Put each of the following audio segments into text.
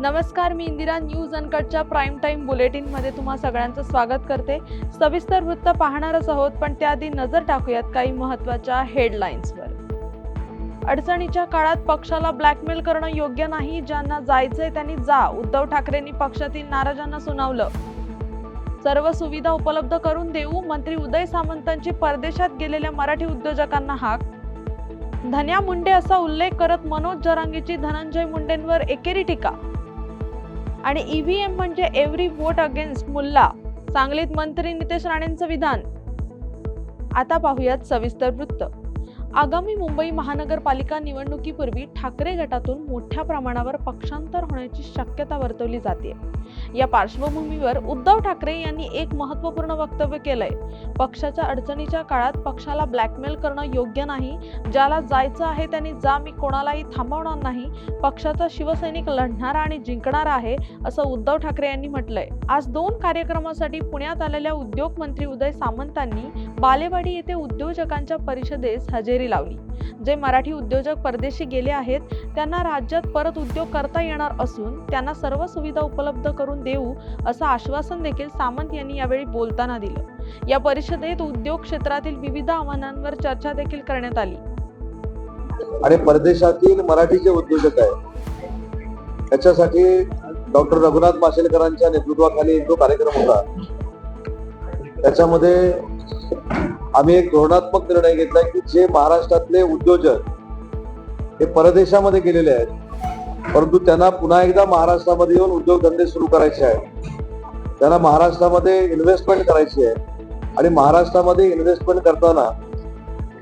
नमस्कार मी इंदिरा न्यूज अनकटच्या प्राईम टाईम बुलेटिनमध्ये तुम्हा सगळ्यांचं स्वागत करते. सविस्तर वृत्त पाहणारच आहोत पण त्याआधी नजर टाकूयात काही महत्त्वाच्या हेडलाईन्सवर अडचणीच्या काळात पक्षाला ब्लॅकमेल करणं योग्य नाही ज्यांना जायचंय त्यांनी जा उद्धव ठाकरेंनी पक्षातील नाराजांना सुनावलं. सर्व सुविधा उपलब्ध करून देऊ मंत्री उदय सामंतांची परदेशात गेलेल्या मराठी उद्योजकांना हाक. धन्या मुंडे असा उल्लेख करत मनोज जरांगीची धनंजय मुंडेंवर एकेरी टीका. आणि ईव्हीएम म्हणजे एव्हरी वोट अगेन्स्ट मुल्ला सांगलीत मंत्री नितेश राणेंचं विधान. आता पाहूयात सविस्तर वृत्त. आगामी मुंबई महानगरपालिका निवडणुकीपूर्वी ठाकरे गटातून मोठ्या प्रमाणावर पक्षांतर होण्याची शक्यता वर्तवली जाते या पार्श्वभूमीवर उद्धव ठाकरे यांनी एक महत्त्वपूर्ण वक्तव्य केलंय. पक्षाच्या अडचणीच्या काळात पक्षाला ब्लॅकमेल करणं योग्य नाही. ज्याला जायचं आहे त्यांनी जा मी कोणालाही थांबवणार नाही. पक्षाचा शिवसैनिक लढणारा आणि जिंकणारा आहे असं उद्धव ठाकरे यांनी म्हटलंय. आज दोन कार्यक्रमासाठी पुण्यात आलेल्या उद्योग मंत्री उदय सामंतांनी बालेवाडी येथे उद्योजकांच्या परिषदेस हजेरी लावली. जे मराठी उद्योजक परदेशी गेले आहेत त्यांना राज्यात परत उद्योग करता येणार असून त्यांना सर्व सुविधा उपलब्ध करून देऊ असं आश्वासन देखील सामंत यांनी यावेळी बोलताना दिलं. या परिषदेत उद्योग क्षेत्रातील विविध आव्हानांवर चर्चा देखील करण्यात आली. आणि परदेशातील मराठी जे उद्योजक आहे त्याच्यासाठी डॉक्टर रघुनाथ माशेलकरांच्या नेतृत्वाखाली जो कार्यक्रम होता. त्याच्यामध्ये आम्ही एक धोरणात्मक निर्णय घेतला की जे महाराष्ट्रातले उद्योजक हे परदेशामध्ये गेलेले आहेत परंतु त्यांना पुन्हा एकदा महाराष्ट्रामध्ये येऊन उद्योगधंदे सुरू करायचे आहेत. त्यांना महाराष्ट्रामध्ये इन्व्हेस्टमेंट करायची आहे. आणि महाराष्ट्रामध्ये इन्व्हेस्टमेंट करताना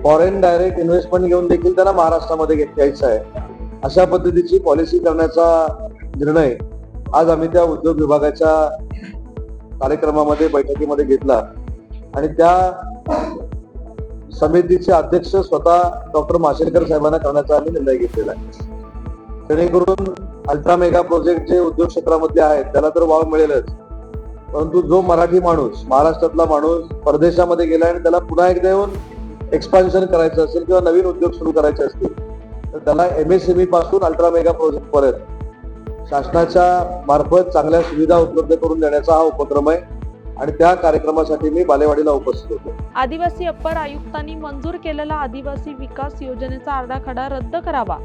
फॉरेन डायरेक्ट इन्व्हेस्टमेंट घेऊन देखील त्यांना महाराष्ट्रामध्ये घ्यायचं आहे. अशा पद्धतीची पॉलिसी करण्याचा निर्णय आज आम्ही त्या उद्योग विभागाच्या कार्यक्रमामध्ये बैठकीमध्ये घेतला. आणि त्या समितीचे अध्यक्ष स्वतः डॉक्टर माशेलकर साहेबांना करण्याचा आम्ही निर्णय घेतलेला आहे. जेणेकरून अल्ट्रा मेगा प्रोजेक्ट जे उद्योग क्षेत्रामध्ये आहेत त्याला तर वाव मिळेलच. परंतु जो मराठी माणूस महाराष्ट्रातला माणूस परदेशामध्ये गेला आणि त्याला पुन्हा एकदा येऊन एक्सपान्शन करायचं असेल किंवा नवीन उद्योग सुरू करायचे असतील तर त्याला एमएसएमई पासून अल्ट्रा मेगा प्रोजेक्ट पर्यंत. शासनाच्या मार्फत चांगल्या सुविधा उपलब्ध करून देण्याचा हा उपक्रम आहे. आणि त्या कार्यक्रमासाठी मी बालेवाडीला उपस्थित होतो. आदिवासी अप्पर आयुक्तांनी मंजूर केलेला आदिवासी विकास योजनेचा आराखडा रद्द करावा.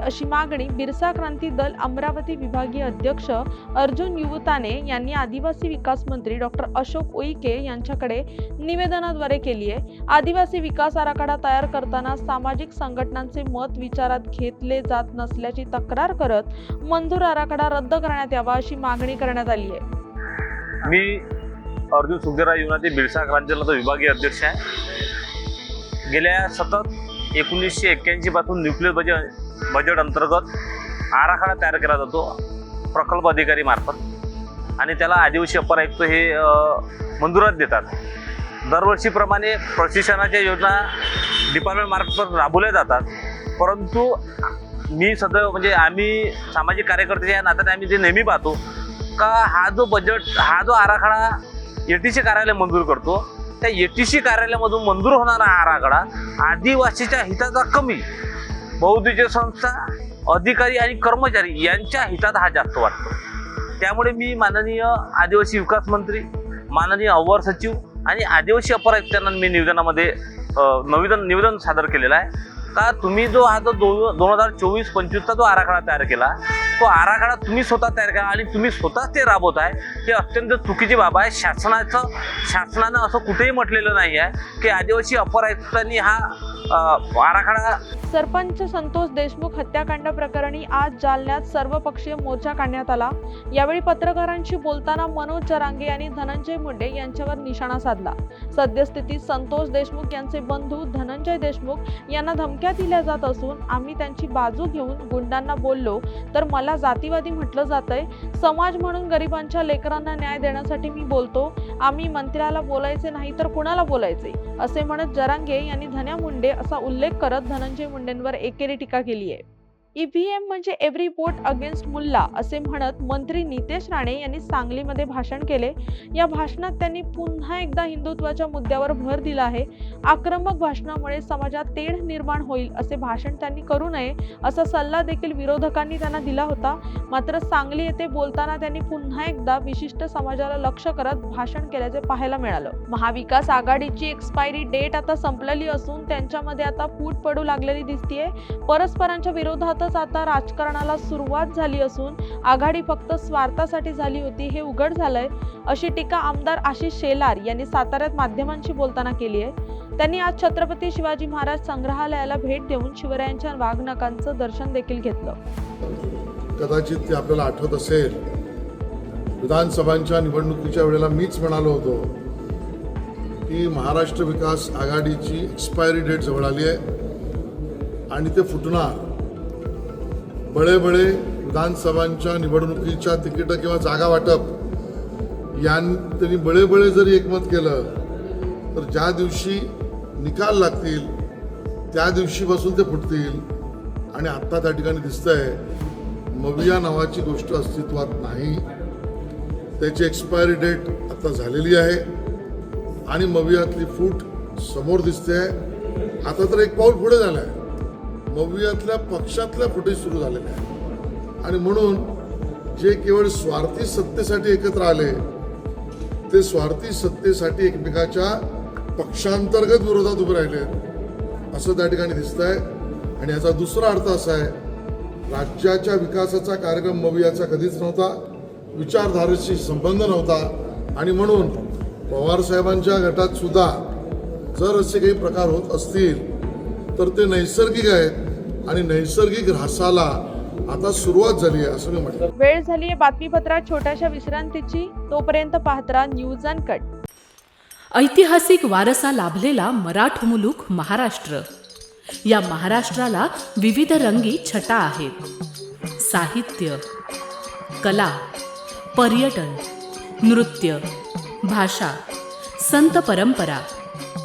अशी मागणी बिरसा क्रांती दल अमरावती विभागीय अध्यक्ष अर्जुन युवताने यांनी आदिवासी विकास मंत्री डॉक्टर अशोक उईके यांच्याकडे निवेदनाद्वारे केली आहे. आदिवासी विकास आराखडा तयार करताना सामाजिक संघटनांचे मत विचारात घेतले जात नसल्याची तक्रार करत मंजूर आराखडा रद्द करण्यात यावा अशी मागणी करण्यात आली आहे. मी अर्जुन सुखदेवराव युनाचे बिरसा क्रांतीला विभागीय अध्यक्ष आहे. गेल्या सतत एकोणीसशे एक्क्याऐंशीपासून न्यूक्लिअर बजेट बजेट अंतर्गत आराखडा तयार केला जातो प्रकल्प अधिकारी मार्फत. आणि त्याला आदिवासी अपर आयुक्त हे मंजुरात देतात. दरवर्षीप्रमाणे प्रशिक्षणाच्या योजना डिपार्टमेंट मार्फत राबवल्या जातात. परंतु मी सदैव म्हणजे आम्ही सामाजिक कार्यकर्ते या नात्याने आम्ही ते नेहमी पाहतो का हा जो बजेट हा जो आराखडा ए टी सी कार्यालय मंजूर करतो. त्या ए टी सी कार्यालयामधून मंजूर होणारा आराखडा आदिवासीच्या हिताचा कमी. बहुद्देशीय संस्था अधिकारी आणि कर्मचारी यांच्या हितात हा जास्त वाटतो त्यामुळे मी माननीय आदिवासी विकास मंत्री माननीय अव्वार सचिव आणि आदिवासी अपर आयुक्तांना मी निवेदनामध्ये नवेदन निवेदन सादर केलेलं आहे. का तुम्ही जो हा जो दोन हजार चोवीस पंचवीसचा जो आराखडा तयार केला तो आराखडा तुम्ही स्वतः तयार केला आणि तुम्ही स्वतःच ते राबवत आहे हे अत्यंत चुकीची बाब आहे. शासनाचं शासनानं असं कुठेही म्हटलेलं नाही आहे की आदिवासी अपर हा आराखडा सरपंच संतोष देशमुख हत्याकांड प्रकरणी आज जालन्यात सर्वपक्षीय मोर्चा काढण्यात आला. यावेळी पत्रकारांशी बोलताना मनोज जरांगे यांनी धनंजय मुंडे यांच्यावर निशाणा साधला. सद्यस्थितीत संतोष देशमुख यांचे बंधू धनंजय देशमुख यांना धमक्या दिल्या जात असून आम्ही त्यांची बाजू घेऊन गुंडांना बोललो तर मला जातीवादी म्हटलं जातंय. समाज म्हणून गरिबांच्या लेकरांना न्याय देण्यासाठी मी बोलतो. आम्ही मंत्र्याला बोलायचे नाही तर कुणाला बोलायचे? असे म्हणत जरांगे यांनी धन्या मुंडे असा उल्लेख करत धनंजय मुंडेंवर एकेरी टीका केली आहे ईव्हीएम म्हणजे एव्हरी वोट अगेन्स्ट मुल्ला असे म्हणत मंत्री नितेश राणे यांनी सांगलीमध्ये भाषण केले. या भाषणात त्यांनी पुन्हा एकदा हिंदुत्वाच्या मुद्द्यावर भर दिला आहे. आक्रमक भाषणामुळे समाजात तेढ निर्माण होईल असे भाषण त्यांनी करू नये असा सल्ला देखील विरोधकांनी त्यांना दिला होता. मात्र सांगली येथे बोलताना त्यांनी पुन्हा एकदा विशिष्ट समाजाला लक्ष करत भाषण केल्याचे पाहायला मिळालं. महाविकास आघाडीची एक्सपायरी डेट आता संपलेली असून त्यांच्यामध्ये आता फूट पडू लागलेली दिसतीये. परस्परांच्या विरोधात विरोधातच आता राजकारणाला सुरुवात झाली असून आघाडी फक्त स्वार्थासाठी झाली होती हे उघड झालंय. अशी टीका आमदार आशिष शेलार यांनी साताऱ्यात माध्यमांशी बोलताना केली आहे. त्यांनी आज छत्रपती शिवाजी महाराज संग्रहालयाला भेट देऊन शिवरायांच्या वाघनकांचं दर्शन देखील घेतलं. कदाचित ते आपल्याला आठवत असेल विधानसभांच्या निवडणुकीच्या वेळेला मीच म्हणालो होतो की महाराष्ट्र विकास आघाडीची एक्सपायरी डेट जवळ आली आहे आणि ते फुटणार. बळे बळे विधानसभांच्या निवडणुकीच्या तिकीटं किंवा जागा वाटप यां त्यांनी बळे बळे जरी एकमत केलं तर ज्या दिवशी निकाल लागतील त्या दिवशीपासून ते फुटतील. आणि आत्ता त्या ठिकाणी दिसतंय मविया नावाची गोष्ट अस्तित्वात नाही. त्याची एक्सपायरी डेट आता झालेली आहे. आणि मवियातली फूट समोर दिसते आता तर एक पाऊल पुढे झालं आहे मवियातल्या पक्षातल्या फुटेज सुरू झालेल्या आहेत. आणि म्हणून जे केवळ स्वार्थी सत्तेसाठी एकत्र आले ते स्वार्थी सत्तेसाठी एकमेकाच्या पक्षांतर्गत विरोधात उभे राहिले. असं त्या ठिकाणी दिसत आहे आणि याचा दुसरा अर्थ असा आहे राज्याच्या विकासाचा कार्यक्रम मवियाचा कधीच नव्हता विचारधारेशी संबंध नव्हता. आणि म्हणून पवार साहेबांच्या गटात सुद्धा जर असे काही प्रकार होत असतील तर ते नैसर्गिक आहेत आणि नैसर्गिक ऱ्हासाला आता सुरुवात झाली आहे असं मी म्हटलं. वेळ झाली आहे बातमीपत्रात छोट्याशा विश्रांतीची. तोपर्यंत पाहत्रा न्यूज अँड कट. ऐतिहासिक वारसा लाभलेला मराठ मुलूक महाराष्ट्र. या महाराष्ट्राला विविध रंगी छटा आहेत. साहित्य कला पर्यटन नृत्य भाषा संत परंपरा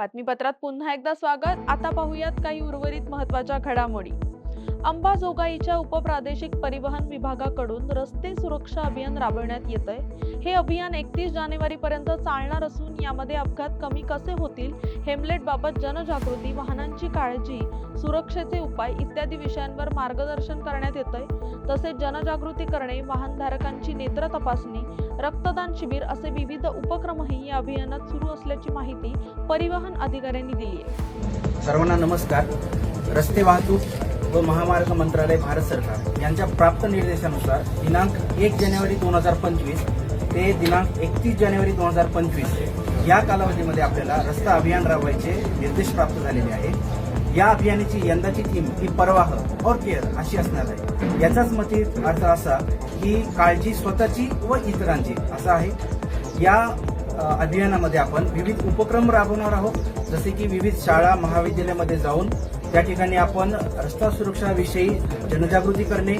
बातमीपत्रात पुन्हा एकदा स्वागत. आता पाहूयात काही उर्वरित महत्त्वाच्या घडामोडी. अंबाजोगाईच्या उपप्रादेशिक परिवहन विभागाकडून रस्ते सुरक्षा अभियान राबवण्यात येत आहे हे अभियान एकतीस जानेवारी पर्यंत चालणार असून यामध्ये अपघात कमी कसे होतील हेमलेट बाबत जनजागृती वाहनांची काळजी सुरक्षेचे उपाय इत्यादी विषयांवर मार्गदर्शन करण्यात येत आहे तसेच जनजागृती करणे वाहनधारकांची नेत्र तपासणी रक्तदान शिबिर असे विविध उपक्रमही या अभियानात सुरू असल्याची माहिती परिवहन अधिकाऱ्यांनी दिली आहे. सर्वांना नमस्कार. रस्ते वाहतूक व महामार्ग मंत्रालय भारत सरकार यांच्या प्राप्त निर्देशानुसार दिनांक एक जानेवारी दोन हजार पंचवीस ते दिनांक एकतीस जानेवारी दोन हजार पंचवीस या कालावधीमध्ये आपल्याला रस्ता अभियान राबवायचे निर्देश प्राप्त झालेले आहे या अभियानाची यंदाची थीम ही परवाह और केअर अशी असणार आहे. याचाच मते अर्थ असा की काळजी स्वतःची व इतरांची असा आहे. या अभियानामध्ये आपण विविध उपक्रम राबवणार आहोत. जसे की विविध शाळा महाविद्यालयामध्ये जाऊन त्या ठिकाणी आपण रस्ता सुरक्षाविषयी जनजागृती करणे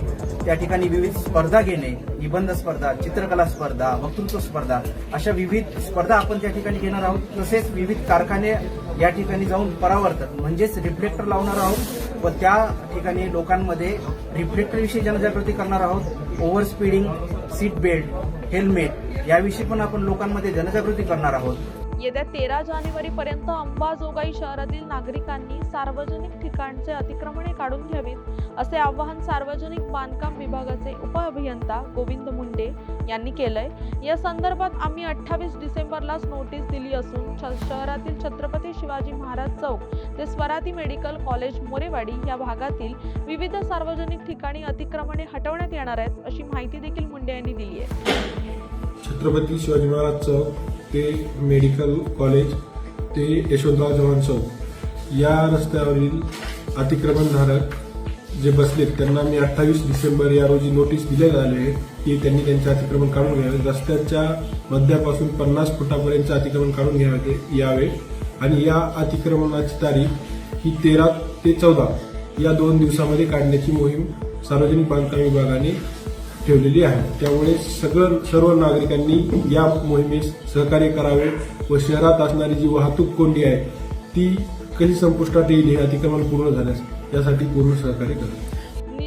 त्या ठिकाणी विविध स्पर्धा घेणे निबंध स्पर्धा चित्रकला स्पर्धा वक्तृत्व स्पर्धा अशा विविध स्पर्धा आपण त्या ठिकाणी घेणार आहोत. तसेच विविध कारखाने या ठिकाणी जाऊन परावर्तन म्हणजेच रिफ्लेक्टर लावणार आहोत व त्या ठिकाणी लोकांमध्ये रिफ्लेक्टरविषयी जनजागृती करणार आहोत. Over speeding seat belt helmet याविषयी पण आपण लोकांमध्ये जनजागृती करणार आहोत. येत्या तेरा जानेवारी पर्यंत अंबाजोगाई शहरातील नागरिकांनी सार्वजनिक ठिकाणचे अतिक्रमणे काढून घ्यावीत असे आवाहन सार्वजनिक बांधकाम विभागाचे उपअभियंता गोविंद मुंडे यांनी केलंय. या संदर्भात आम्ही अठ्ठावीस डिसेंबरलाच नोटीस दिली असून छ- शहरातील छत्रपती शिवाजी महाराज चौक ते स्वराती मेडिकल कॉलेज मोरेवाडी या भागातील विविध सार्वजनिक ठिकाणी अतिक्रमणे हटवण्यात येणार आहेत अशी माहिती देखील मुंडे यांनी दिली आहे. छत्रपती शिवाजी महाराज चौक ते मेडिकल कॉलेज ते यशवंतराव चव्हाण चौक. या रस्त्यावरील अतिक्रमणधारक जे बसलेत त्यांना मी अठ्ठावीस डिसेंबर या रोजी नोटीस दिले झाले आहे की त्यांनी त्यांचे अतिक्रमण काढून घ्यावे. रस्त्याच्या मध्यापासून पन्नास फुटापर्यंत अतिक्रमण काढून घ्यावे यावे. आणि या अतिक्रमणाची तारीख ही तेरा ते चौदा या दोन दिवसामध्ये काढण्याची मोहीम सार्वजनिक बांधकाम विभागाने ठेवलेली आहे. त्यामुळे सगळं सर्व नागरिकांनी या मोहिमेस सहकार्य करावे व शहरात असणारी जी वाहतूक कोंडी आहे ती कशी संपुष्टात येईल हे अतिक्रमण पूर्ण झाल्यास यासाठी पूर्ण सहकार्य करावे.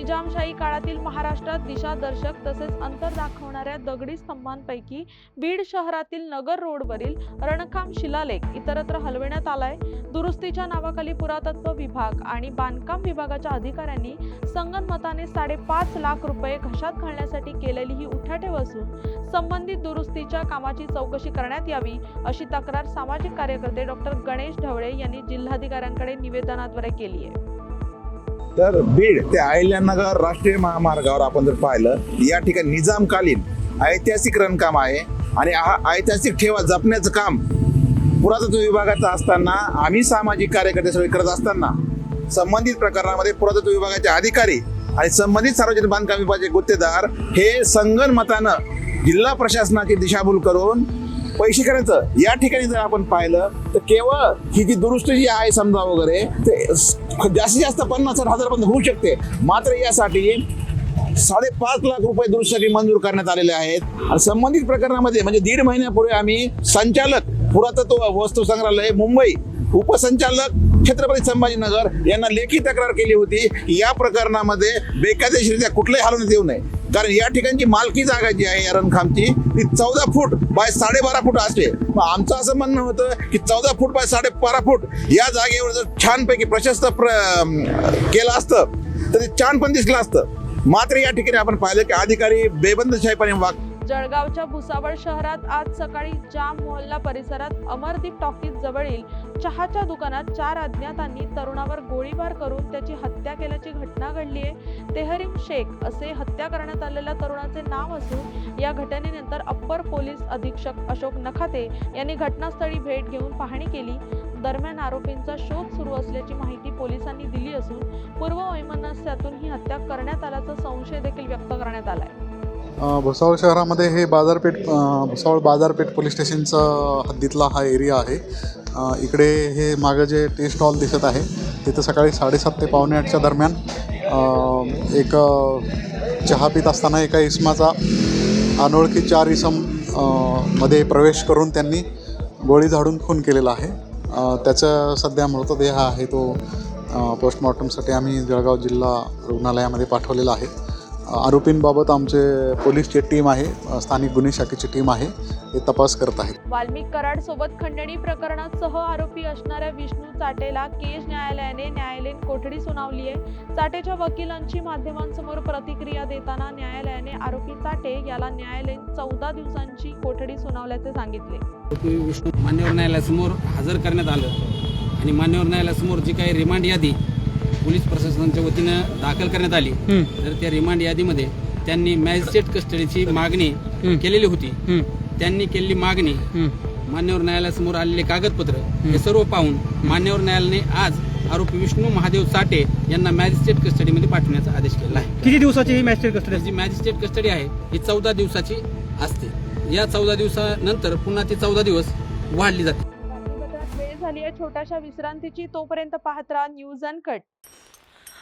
निजामशाही काळातील महाराष्ट्रात दिशादर्शक तसेच अंतर दाखवणाऱ्या दगडी स्तंभांपैकी बीड शहरातील नगर रोडवरील रणखाम शिलालेख इतरत्र हलविण्यात आलाय. दुरुस्तीच्या नावाखाली पुरातत्व विभाग आणि बांधकाम विभागाच्या अधिकाऱ्यांनी संगनमताने साडेपाच लाख रुपये घशात घालण्यासाठी केलेली ही उठाठेव असून संबंधित दुरुस्तीच्या कामाची चौकशी करण्यात यावी अशी तक्रार सामाजिक कार्यकर्ते डॉक्टर गणेश ढवळे यांनी जिल्हाधिकाऱ्यांकडे निवेदनाद्वारे केली आहे. तर बीड ते अहिल्यानगर राष्ट्रीय महामार्गावर आपण जर पाहिलं या ठिकाणी निजामकालीन ऐतिहासिक रणकाम आहे आणि हा ऐतिहासिक ठेवा जपण्याचं काम पुरातत्व विभागाचं असताना आम्ही सामाजिक कार्यकर्ते सगळे करत असताना संबंधित प्रकरणामध्ये पुरातत्व विभागाचे अधिकारी आणि संबंधित सार्वजनिक बांधकाम विभागाचे गुत्तेदार हे संगणमतानं जिल्हा प्रशासनाची दिशाभूल करून पैसे करायचं. या ठिकाणी जर आपण पाहिलं तर केवळ ही जी दुरुस्ती जी आहे समजा वगैरे ते जास्तीत जास्त पन्नास हजार हजारपर्यंत होऊ शकते. मात्र यासाठी साडेपाच लाख रुपये दुरुस्तीसाठी मंजूर करण्यात आलेले आहेत. आणि संबंधित प्रकरणामध्ये म्हणजे दीड महिन्यापूर्वी आम्ही संचालक पुरातत्व वस्तू संग्रहालय मुंबई उपसंचालक छत्रपती संभाजीनगर यांना लेखी तक्रार केली होती या प्रकरणामध्ये बेकायदेशीरित्या कुठलंही हलवण्यात येऊ नये. कारण या ठिकाणची मालकी जागा जी आहे या रणखामची ती चौदा फूट बाय साडेबारा फूट असते. मग आमचं असं म्हणणं होतं की चौदा फूट बाय साडेबारा फूट या जागेवर जर छानपैकी प्रशस्त प्र केलं असतं तर ते छान पण दिसलं असतं. मात्र या ठिकाणी आपण पाहिलं की अधिकारी बेबंदशाहीपणे वाग जळगावच्या भुसावळ शहरात आज सकाळी जाम मोहल्ला परिसरात अमरदीप टॉकीज जवळील चहाच्या दुकानात चार अज्ञातांनी तरुणावर गोळीबार करून त्याची हत्या केल्याची घटना घडली आहे. तेहरीम शेख असे हत्या करण्यात आलेल्या तरुणाचे नाव असून या घटनेनंतर अप्पर पोलीस अधीक्षक अशोक नखाते यांनी घटनास्थळी भेट घेऊन पाहणी केली. दरम्यान आरोपींचा शोध सुरू असल्याची माहिती पोलिसांनी दिली असून पूर्व वैमनस्यातून ही हत्या करण्यात आल्याचा संशय देखील व्यक्त करण्यात आलाय. आहे भुसावळ शहरामध्ये हे बाजारपेठ भुसावळ बाजारपेठ पोलीस स्टेशनचा हद्दीतला हा एरिया आहे. इकडे हे मागं जे टी स्टॉल दिसत आहे तिथं सकाळी साडेसात ते पावणे आठच्या दरम्यान एक चहा पित असताना एका इसमाचा अनोळखी चार इसममध्ये प्रवेश करून त्यांनी गोळी झाडून खून केलेला आहे. त्याचं त्याचा सध्या मृतदेह आहे तो पोस्टमॉर्टमसाठी आम्ही जळगाव जिल्हा रुग्णालयामध्ये पाठवलेला आहे. आरोपींबाबत आमचे पोलीसची टीम आहे स्थानिक गुन्हे शाखेची टीम आहे ते तपास करत आहे वाल्मिक कराड सोबत खंडणी प्रकरणात सह आरोपी असणाऱ्या विष्णू चाटेला केज न्यायालयाने न्यायालयीन कोठडी सुनावली आहे. चाटेच्या वकिलांची माध्यमांसमोर प्रतिक्रिया देताना न्यायालयाने आरोपी चाटे याला न्यायालयीन चौदा दिवसांची कोठडी सुनावल्याचे सांगितले. आरोपी विष्णू मान्यवर न्यायालयासमोर हजर करण्यात आलं आणि मान्यवर न्यायालयासमोर जी काही रिमांड यादी पोलीस प्रशासनाच्या वतीनं दाखल करण्यात आली. तर त्या रिमांड यादीमध्ये त्यांनी मॅजिस्ट्रेट कस्टडीची मागणी केलेली होती. त्यांनी केलेली मागणी मान्यवर न्यायालयासमोर आलेले कागदपत्र हे सर्व पाहून मान्यवर न्यायालयाने आज आरोपी विष्णू महादेव चाटे यांना मॅजिस्ट्रेट कस्टडीमध्ये पाठवण्याचा आदेश केला आहे. किती दिवसाची ही मॅजिस्ट्रेट कस्टडी जी मॅजिस्ट्रेट कस्टडी आहे ही चौदा दिवसाची असते. या चौदा दिवसानंतर पुन्हा ती चौदा दिवस वाढली जाते. वेळ झाली आहे छोट्याशा विश्रांतीची. तोपर्यंत पाहत राहा न्यूज अँड कट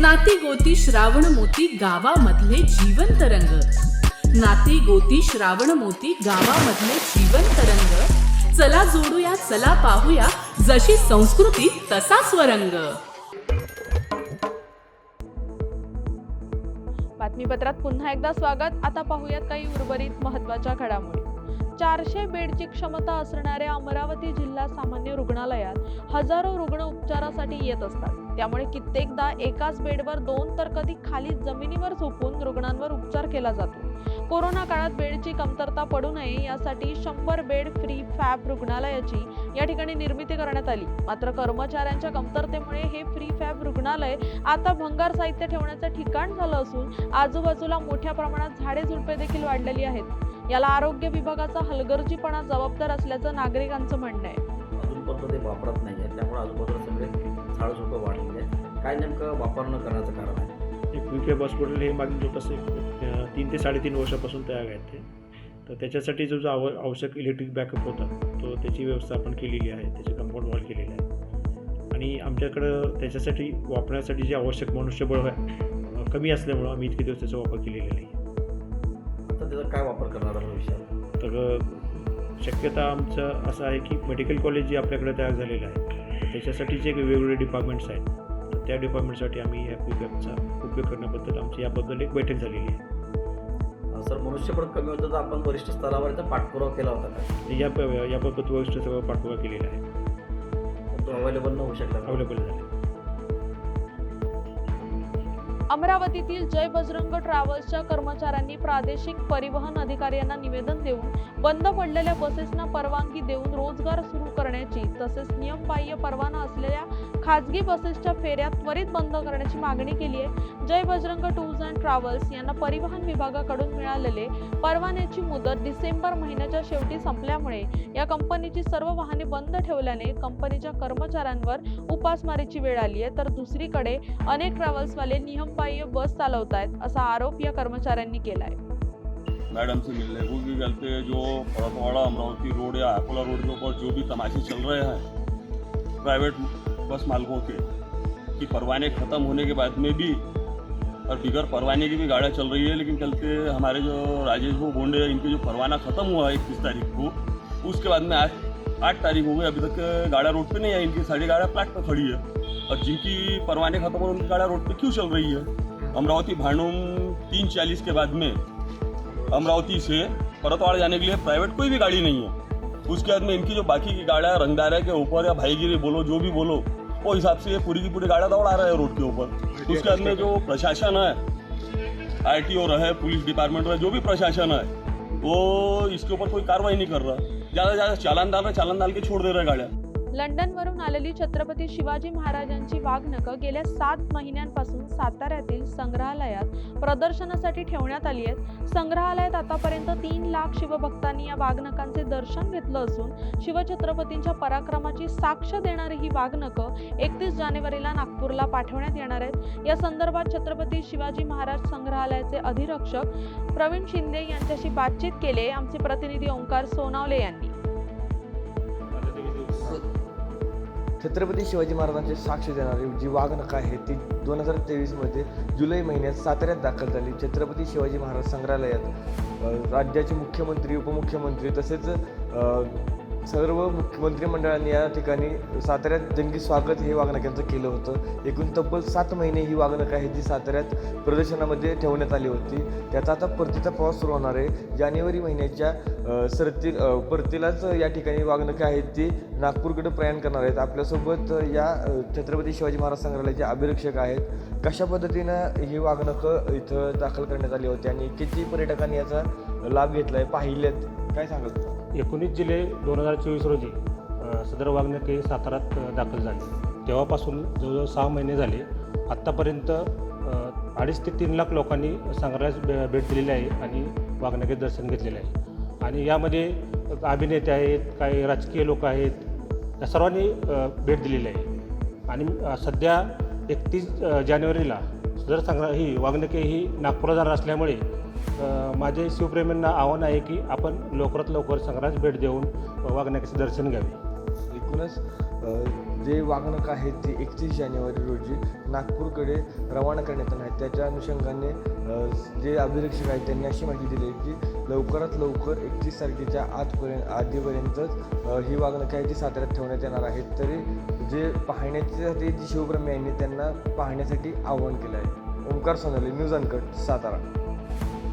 नाती गोती श्रावण मोती गावामधले जीवंत रंग. नाती गोती श्रावण मोती गावामधले जीवंत रंग. चला जोडूया चला पाहूया जशी संस्कृती तसा स्वरंग. बातमीपत्रात पुन्हा एकदा स्वागत. आता पाहूयात काही उर्वरित महत्त्वाच्या घडामोडी. चारशे बेडची क्षमता असणाऱ्या अमरावती जिल्हा सामान्य रुग्णालयात हजारो रुग्ण उपचारासाठी येत असतात. त्यामुळे कित्येकदा एकाच बेडवर दोन तर कधी खाली जमिनीवर झोपून रुग्णांवर उपचार केला जातो. कोरोना काळात बेडची कमतरता पडू नये यासाठी शंभर बेड फ्री फॅब रुग्णालयाची या ठिकाणी निर्मिती करण्यात आली. मात्र कर्मचाऱ्यांच्या कमतरतेमुळे हे फ्री फॅब रुग्णालय आता भंगार साहित्य ठेवण्याचं ठिकाण झालं असून आजूबाजूला मोठ्या प्रमाणात झाडे झुडपे देखील वाढलेली आहेत. याला आरोग्य विभागाचा हलगर्जीपणा जबाबदार असल्याचं नागरिकांचं म्हणणं आहे. अजूनपर्यंत ते वापरत नाही आहे त्यामुळे आजूबाजूला सगळे झाडं झुडपं वाढले काय नेमकं वापर न करण्याचं कारण आहे? क्विक हॉस्पिटल हे मागील जो कसं अं, तीन ते साडेतीन वर्षापासून तयार आहेत ते. तर त्याच्यासाठी जो जो आव आवश्यक इलेक्ट्रिक बॅकअप होता तो त्याची व्यवस्था आपण केलेली आहे त्याचे कंपाऊंड वॉल केलेले आहे आणि आमच्याकडं त्याच्यासाठी वापरण्यासाठी जे आवश्यक मनुष्यबळ कमी असल्यामुळं आम्ही इतके दिवस त्याचा वापर केलेला नाही. आता त्याचा काय वापर करणार आहे भविष्यात तर शक्यता आमचं असं आहे की मेडिकल कॉलेज जे आपल्याकडे तयार झालेलं आहे तर त्याच्यासाठी जे वेगवेगळे डिपार्टमेंट्स आहेत तर त्या डिपार्टमेंटसाठी आम्ही या क्विक ॲपचा उपयोग करण्याबद्दल आमची याबद्दल एक बैठक झालेली आहे. सर मनुष्यबळ कमी होतं तर आपण वरिष्ठ स्तरावर याचा पाठपुरावा केला होता का? या याबाबत वरिष्ठ सगळं पाठपुरा केलेला आहे. तो अवेलेबल न होऊ शकला? अवेलेबल झाले अमरावतीतील जय बजरंग ट्रॅव्हल्सच्या कर्मचाऱ्यांनी प्रादेशिक परिवहन अधिकाऱ्यांना निवेदन देऊन बंद पडलेल्या बसेसना परवानगी देऊन रोजगार सुरू करण्याची तसेच नियमबाह्य परवाना असलेल्या खाजगी बसेसच्या फेऱ्या त्वरित बंद करण्याची मागणी केली आहे. Jai Bajrang tours and travels यांना परिवहन विभागाकडून मिळालेले परवान्याची मुदत डिसेंबर महिन्याच्या शेवटी संपल्यामुळे या कंपनीची सर्व वाहने बंद ठेवल्याने कंपनीच्या कर्मचाऱ्यांवर उपासमारीची वेळ आली आहे. तर दुसरीकडे अनेक ट्रॅव्हल्सवाले नियमबाह्य बस चालवत आहेत असा आरोप या कर्मचाऱ्यांनी केला आहे मैडम से मिल रहे वो भी गलते हैं जो परतवाड़ा अमरावती रोड या अकोला रोड के ऊपर जो भी तमाशे चल रहे हैं प्राइवेट बस मालिकों के, कि परवाने ख़त्म होने के बाद में भी और बिगर परवाने की भी गाड़ियाँ चल रही है, लेकिन चलते हमारे जो राजेश भाऊ बोंडे इनके जो परवाना ख़त्म हुआ है इक्कीस तारीख को, उसके बाद में आज आठ तारीख हो गई, अभी तक गाड़ियाँ रोड पे नहीं आई इनकी सारी गाड़ियाँ प्लाट पर खड़ी है। और जिनकी परवाने ख़त्म हो उनकी गाड़ियाँ रोड पे क्यों चल रही है? अमरावती भांडूम तीन चालीस के बाद में, अमरावती से परतवाड़ जाने के लिए प्राइवेट कोई भी गाड़ी नहीं है। उसके बाद में इनकी जो बाकी की गाड़ियाँ रंगदारे के ऊपर या भाईगिरी बोलो, जो भी बोलो, वो हिसाब से ये पूरी की पूरी गाड़ियाँ दौड़ा रहे हैं रोड के ऊपर। उसके बाद में जो प्रशासन है आर टी ओ रहे, पुलिस डिपार्टमेंट रहे, जो भी प्रशासन है, वो इसके ऊपर कोई कार्रवाई नहीं कर रहा। ज़्यादा से ज़्यादा चालान डाल रहे चालान डाल के छोड़ दे रहे गाड़ियाँ। लंडनवरून आलेली छत्रपती शिवाजी महाराजांची वाघनखं गेल्या सात महिन्यांपासून साताऱ्यातील संग्रहालयात प्रदर्शनासाठी ठेवण्यात आली आहेत. संग्रहालयात आतापर्यंत तीन लाख शिवभक्तांनी या वाघनखांचे दर्शन घेतलं असून शिवछत्रपतींच्या पराक्रमाची साक्ष देणारी ही वाघनखं एकतीस जानेवारीला नागपूरला पाठवण्यात येणार आहेत. या संदर्भात छत्रपती शिवाजी महाराज संग्रहालयाचे अधिरक्षक प्रवीण शिंदे यांच्याशी बातचीत केली. आमचे प्रतिनिधी ओंकार सोनावले यांनी. छत्रपती शिवाजी महाराजांचे साक्ष देणारी जी वाघनखा आहे ती दोन हजार तेवीसमध्ये जुलै महिन्यात साताऱ्यात दाखल झाली. छत्रपती शिवाजी महाराज संग्रहालयात राज्याचे मुख्यमंत्री उपमुख्यमंत्री तसेच सर्व मुख्यमंत्री या ठिकाणी साताऱ्यात जंगी स्वागत हे वाघनख्यांचं केलं होतं. एकूण तब्बल सात महिने ही वागणक आहे जी साताऱ्यात प्रदर्शनामध्ये ठेवण्यात आली होती. त्याचा आता परतीचा प्रवास सुरू होणार आहे. जानेवारी महिन्याच्या सरती परतीलाच या ठिकाणी वाघनखे आहेत ती नागपूरकडे प्रयाण करणार आहेत. आपल्यासोबत या छत्रपती शिवाजी महाराज संग्रहालयाचे अभिरक्षक आहेत. कशा पद्धतीनं ही वागणकं इथं दाखल करण्यात आली होती आणि किती पर्यटकांनी याचा लाभ घेतला आहे पाहिलेत? काय सांगाल? एकोणीस जुलै दोन हजार चोवीस रोजी सदर वाघनखे सातारात दाखल झाले. तेव्हापासून जवळजवळ सहा महिने झाले. आत्तापर्यंत अडीच ते तीन लाख लोकांनी संग्रहालयास भे- भेट दिलेली आहे आणि वाघनखे दर्शन घेतलेलं आहे. आणि यामध्ये अभिनेते आहेत काही राजकीय लोक आहेत या सर्वांनी भेट दिलेली आहे. आणि सध्या एकतीस जानेवारीला सदर संग्रह ही वाघनखे ही नागपूरला जाणार असल्यामुळे माझे शिवप्रेमींना आव्हान आहे की आपण लवकरात लवकर संग्रहास भेट देऊन वाघनखेचे दर्शन घ्यावे. एकूणच जे वागणूक आहे ते एकतीस जानेवारी रोजी नागपूरकडे रवाना करण्यात येणार आहे त्याच्या अनुषंगाने जे अभिरक्षक आहेत त्यांनी अशी माहिती दिली आहे की लवकरात लवकर एकतीस तारखेच्या आजपर्यंत आधीपर्यंतच ही वागणूक आहे ती साताऱ्यात ठेवण्यात येणार आहेत. तरी जे पाहण्यासाठी जी शिवप्रेमी आहेत त्यांना पाहण्यासाठी आवाहन केलं आहे. Omkar Sonali news uncut Satara.